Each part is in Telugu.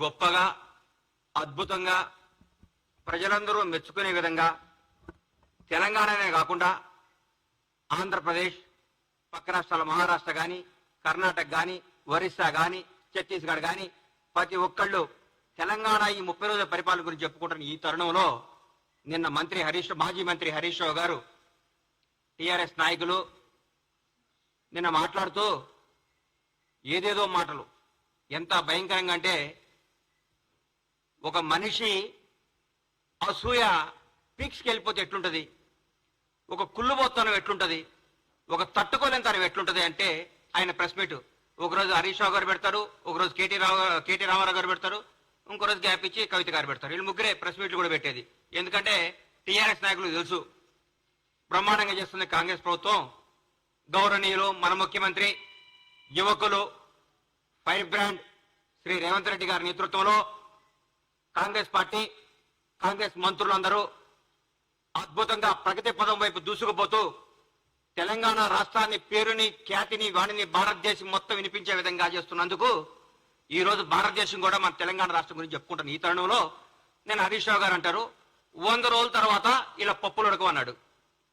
గొప్పగా అద్భుతంగా ప్రజలందరూ మెచ్చుకునే విధంగా తెలంగాణనే కాకుండా ఆంధ్రప్రదేశ్ పక్క రాష్ట్రాల మహారాష్ట్ర కానీ కర్ణాటక కానీ ఒరిస్సా కానీ ఛత్తీస్గఢ్ కానీ ప్రతి ఒక్కళ్ళు తెలంగాణ ఈ ముప్పై రోజుల పరిపాలన గురించి చెప్పుకుంటున్న ఈ తరుణంలో నిన్న మంత్రి హరీష్ మాజీ మంత్రి హరీష్ రావు గారు టిఆర్ఎస్ నాయకులు నిన్న మాట్లాడుతూ ఏదేదో మాటలు. ఎంత భయంకరంగా అంటే ఒక మనిషి అసూయ పీక్స్కి వెళ్ళిపోతే ఎట్లుంటుంది? ఒక కుళ్ళుబోత్తనం ఎట్లుంటుంది? ఒక తట్టుకోలేని ఎట్లుంటుంది అంటే ఆయన ప్రెస్ మీట్. ఒకరోజు హరీష్ రావు గారు పెడతారు ఒకరోజు కేటీ రావు కేటీ రామారావు గారు పెడతారు ఇంకో రోజు గ్యాప్ ఇచ్చి కవిత గారు పెడతారు. వీళ్ళు ముగ్గురే ప్రెస్ మీట్లు కూడా పెట్టేది. ఎందుకంటే టీఆర్ఎస్ నాయకులు తెలుసు బ్రహ్మాండంగా చేస్తుంది కాంగ్రెస్ ప్రభుత్వం. గౌరవనీయులు మన ముఖ్యమంత్రి యువకులు ఫైర్ బ్రాండ్ శ్రీ రేవంత్ రెడ్డి గారి నేతృత్వంలో కాంగ్రెస్ పార్టీ కాంగ్రెస్ మంత్రులందరూ అద్భుతంగా ప్రగతి పదం వైపు దూసుకుపోతూ తెలంగాణ రాష్ట్రాన్ని పేరుని ఖ్యాతిని వాణిని భారతదేశం మొత్తం వినిపించే విధంగా చేస్తున్నందుకు ఈ రోజు భారతదేశం కూడా మన తెలంగాణ రాష్ట్రం గురించి చెప్పుకుంటాను ఈ తరుణంలో నేను హరీష్ రావు గారు అంటారు వంద రోజుల తర్వాత ఇలా పప్పులు ఉడకమన్నాడు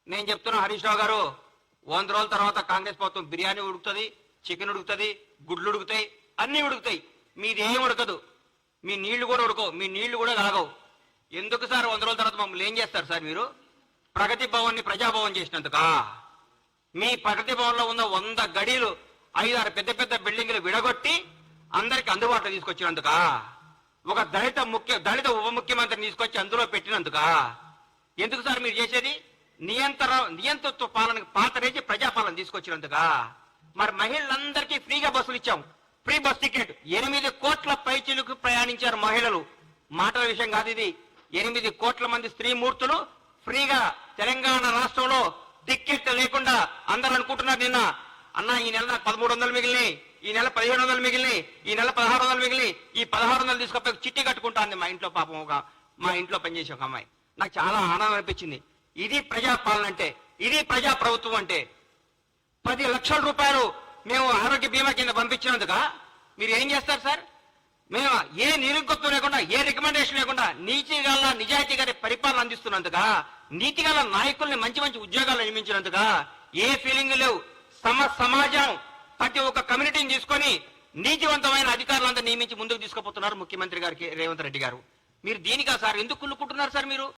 నేను చెప్తున్నా హరీష్ రావు గారు వంద రోజుల తర్వాత కాంగ్రెస్ ప్రభుత్వం బిర్యానీ ఉడుకుతుంది చికెన్ ఉడుకుతుంది గుడ్లు ఉడుకుతాయి అన్నీ ఉడుకుతాయి. మీది ఏం ఉడకదు. మీ నీళ్ళు కూడా ఉడకవు మీ నీళ్ళు కూడా తాగవు ఎందుకు సార్ వంద రోజుల తర్వాత మమ్మల్ని ఏం చేస్తారు సార్ మీరు? ప్రగతి భవన్ని ప్రజాభవన్ చేసినందుకా? మీ ప్రగతి భవన్లో ఉన్న వంద గడీలు ఐదారు పెద్ద పెద్ద బిల్డింగ్లు విడగొట్టి అందరికి అందుబాటులో తీసుకొచ్చినందుకా? ఒక దళిత ముఖ్య దళిత ఉప ముఖ్యమంత్రిని తీసుకొచ్చి అందులో పెట్టినందుకా? ఎందుకు సార్ మీరు చేసేది? నియంత్ర నియంతృత్వ పాలన పాతరేసి ప్రజాపాలన తీసుకొచ్చినందుకా? మరి మహిళలందరికీ ఫ్రీగా బస్సులు ఇచ్చాం. ఫ్రీ బస్ టికెట్ ఎనిమిది కోట్ల పైచీలకు ప్రయాణించారు మహిళలు. మాటల విషయం కాదు ఇది. ఎనిమిది కోట్ల మంది స్త్రీమూర్తులు ఫ్రీగా తెలంగాణ రాష్ట్రంలో టిక్కెట్ లేకుండా అందరూ అనుకుంటున్నారు నిన్న. అన్న ఈ నెల నాకు పదమూడు వందలు మిగిలినాయి. ఈ నెల పదిహేను వందలు మిగిలినాయి. ఈ నెల పదహారు వందలు మిగిలి ఈ పదహారు వందలు తీసుకపోయి చిట్టి కట్టుకుంటాంది మా ఇంట్లో పాపం ఒక మా ఇంట్లో పనిచేసే ఒక అమ్మాయి. నాకు చాలా ఆనందం అనిపించింది. ఇది ప్రజాపాలన అంటే ఇది ప్రజా ప్రభుత్వం అంటే పది లక్షల రూపాయలు మేము ఆరోగ్య బీమా కింద పంపించినందుక మీరు ఏం చేస్తారు సార్? మేము ఏ నిరుగొత్తు లేకుండా ఏ రికమెండేషన్ లేకుండా నీతి గల నిజాయితీ గారి పరిపాలన అందిస్తున్నందుక నీతి గల నాయకుల్ని మంచి మంచి ఉద్యోగాలు నియమించినందుక ఏ ఫీలింగ్ లేవు. సమ సమాజం ప్రతి ఒక్క కమ్యూనిటీని తీసుకొని నీతివంతమైన అధికారులంతా నియమించి ముందుకు తీసుకుపోతున్నారు ముఖ్యమంత్రి గారికి రేవంత్ రెడ్డి గారు. మీరు దీనికా సార్? ఎందుకు కుళ్ళుకుంటున్నారు సార్ మీరు?